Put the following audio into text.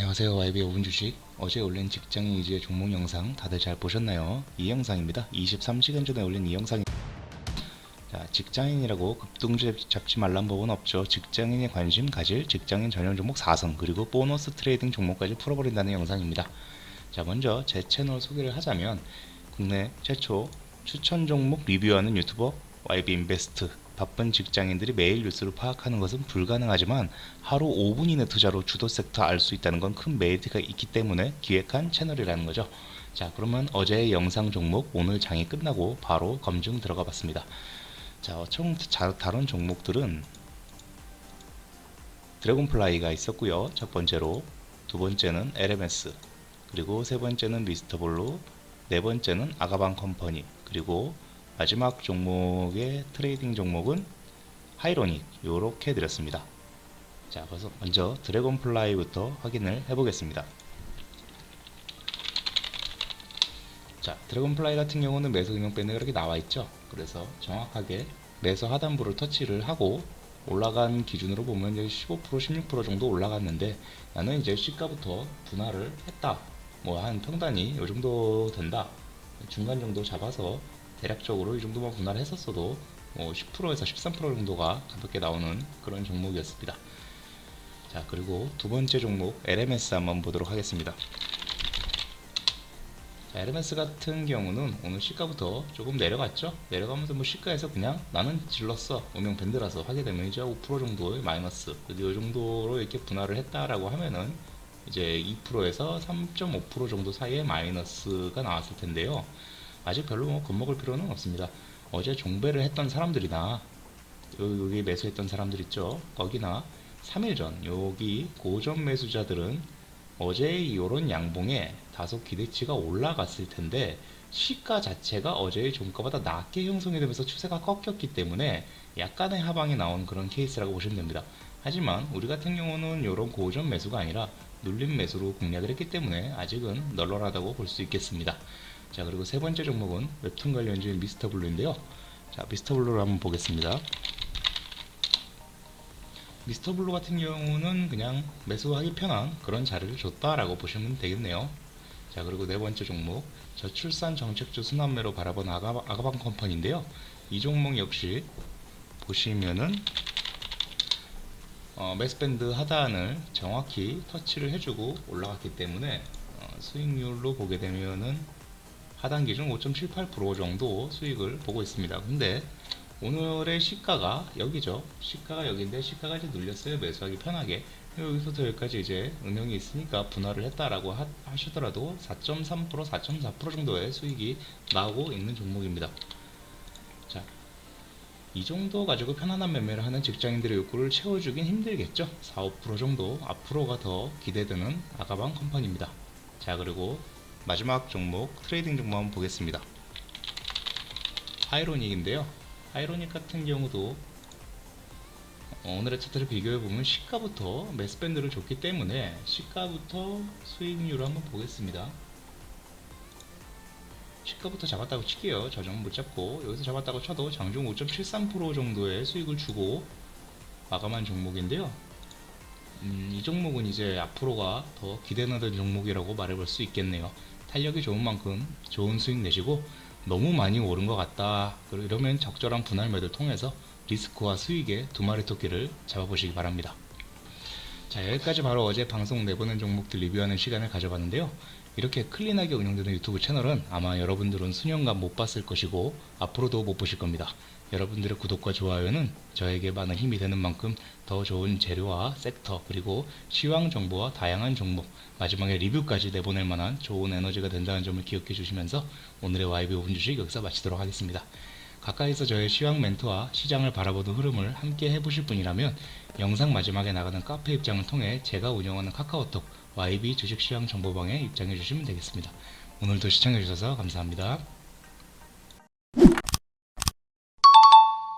안녕하세요. YB 5분 주식. 어제 올린 직장인 위주의 종목 영상 다들 잘 보셨나요? 이 영상입니다. 23시간 전에 올린 이 영상이 자, 직장인이라고 급등주 잡지 말란 법은 없죠. 직장인이 관심 가질 직장인 전용 종목 4성 그리고 보너스 트레이딩 종목까지 풀어버린다는 영상입니다. 자 먼저 제 채널 소개를 하자면 국내 최초 추천 종목 리뷰하는 유튜버 YB 인베스트 바쁜 직장인들이 매일 뉴스를 파악하는 것은 불가능하지만 하루 5분 이내 투자로 주도 섹터 알 수 있다는 건 큰 메리트가 있기 때문에 기획한 채널이라는 거죠. 자, 그러면 어제의 영상 종목 오늘 장이 끝나고 바로 검증 들어가 봤습니다. 자, 총 자, 다른 종목들은 드래곤플라이가 있었고요. 첫 번째로 두 번째는 LMS 그리고 세 번째는 미스터볼로 네 번째는 아가방 컴퍼니 그리고 마지막 종목의 트레이딩 종목은 하이로닉 요렇게 드렸습니다. 자, 그래서 먼저 드래곤플라이부터 확인을 해보겠습니다. 자, 드래곤플라이 같은 경우는 매수 응용 밴드가 이렇게 나와 있죠. 그래서 정확하게 매수 하단부를 터치를 하고 올라간 기준으로 보면 이제 15% 16% 정도 올라갔는데 나는 이제 시가부터 분할을 했다. 뭐 한 평단이 이 정도 된다. 중간 정도 잡아서 대략적으로 이 정도만 분할을 했었어도 뭐 10%에서 13% 정도가 가볍게 나오는 그런 종목이었습니다. 자 그리고 두 번째 종목 LMS 한번 보도록 하겠습니다. 자, LMS 같은 경우는 오늘 시가부터 조금 내려갔죠. 내려가면서 뭐 시가에서 그냥 나는 질렀어. 음영 밴드라서 하게 되면 이제 5% 정도의 마이너스. 이 정도로 이렇게 분할을 했다라고 하면은 이제 2%에서 3.5% 정도 사이의 마이너스가 나왔을 텐데요. 아직 별로 뭐 겁먹을 필요는 없습니다. 어제 종배를 했던 사람들이나 여기 매수했던 사람들 있죠. 거기나 3일 전 여기 고점 매수자들은 어제 이런 양봉에 다소 기대치가 올라갔을 텐데 시가 자체가 어제의 종가보다 낮게 형성이 되면서 추세가 꺾였기 때문에 약간의 하방이 나온 그런 케이스라고 보시면 됩니다. 하지만 우리 같은 경우는 이런 고점 매수가 아니라 눌림 매수로 공략을 했기 때문에 아직은 널널하다고 볼 수 있겠습니다. 자 그리고 세 번째 종목은 웹툰 관련주인 미스터 블루인데요. 자 미스터 블루를 한번 보겠습니다. 미스터 블루 같은 경우는 그냥 매수하기 편한 그런 자리를 줬다라고 보시면 되겠네요. 자 그리고 네 번째 종목 저출산 정책주 순환매로 바라본 아가, 아가방 컴퍼니인데요. 이 종목 역시 보시면은 어, 매스밴드 하단을 정확히 터치를 해주고 올라갔기 때문에 어, 수익률로 보게 되면은 하단 기준 5.78% 정도 수익을 보고 있습니다. 근데 오늘의 시가가 여기죠. 시가가 여기인데 시가가 이제 눌렸어요. 매수하기 편하게. 여기서부터 여기까지 이제 음영이 있으니까 분할을 했다라고 하, 하시더라도 4.3% 4.4% 정도의 수익이 나오고 있는 종목입니다. 자, 이 정도 가지고 편안한 매매를 하는 직장인들의 욕구를 채워주긴 힘들겠죠. 4, 5% 정도 앞으로가 더 기대되는 아가방 컴퍼니입니다. 자, 그리고 마지막 종목 트레이딩 종목 한번 보겠습니다. 하이로닉인데요. 하이로닉 같은 경우도 어, 오늘의 차트를 비교해 보면 시가부터 매스밴드를 줬기 때문에 시가부터 수익률을 한번 보겠습니다. 시가부터 잡았다고 칠게요. 저점 못 잡고 여기서 잡았다고 쳐도 장중 5.73% 정도의 수익을 주고 마감한 종목인데요. 음, 이 종목은 이제 앞으로가 더 기대나는 종목이라고 말해볼 수 있겠네요. 탄력이 좋은 만큼 좋은 수익 내시고 너무 많이 오른 것 같다. 이러면 적절한 분할 매도를 통해서 리스크와 수익의 두 마리 토끼를 잡아보시기 바랍니다. 자 여기까지 바로 어제 방송 내보낸 종목들 리뷰하는 시간을 가져봤는데요. 이렇게 클린하게 운영되는 유튜브 채널은 아마 여러분들은 수년간 못 봤을 것이고 앞으로도 못 보실 겁니다. 여러분들의 구독과 좋아요는 저에게 많은 힘이 되는 만큼 더 좋은 재료와 섹터 그리고 시황 정보와 다양한 종목 마지막에 리뷰까지 내보낼 만한 좋은 에너지가 된다는 점을 기억해 주시면서 오늘의 YB 5분 주식 여기서 마치도록 하겠습니다. 가까이서 저의 시황 멘트와 시장을 바라보는 흐름을 함께 해보실 분이라면 영상 마지막에 나가는 카페 입장을 통해 제가 운영하는 카카오톡 YB 주식 시황 정보방에 입장해 주시면 되겠습니다. 오늘도 시청해 주셔서 감사합니다.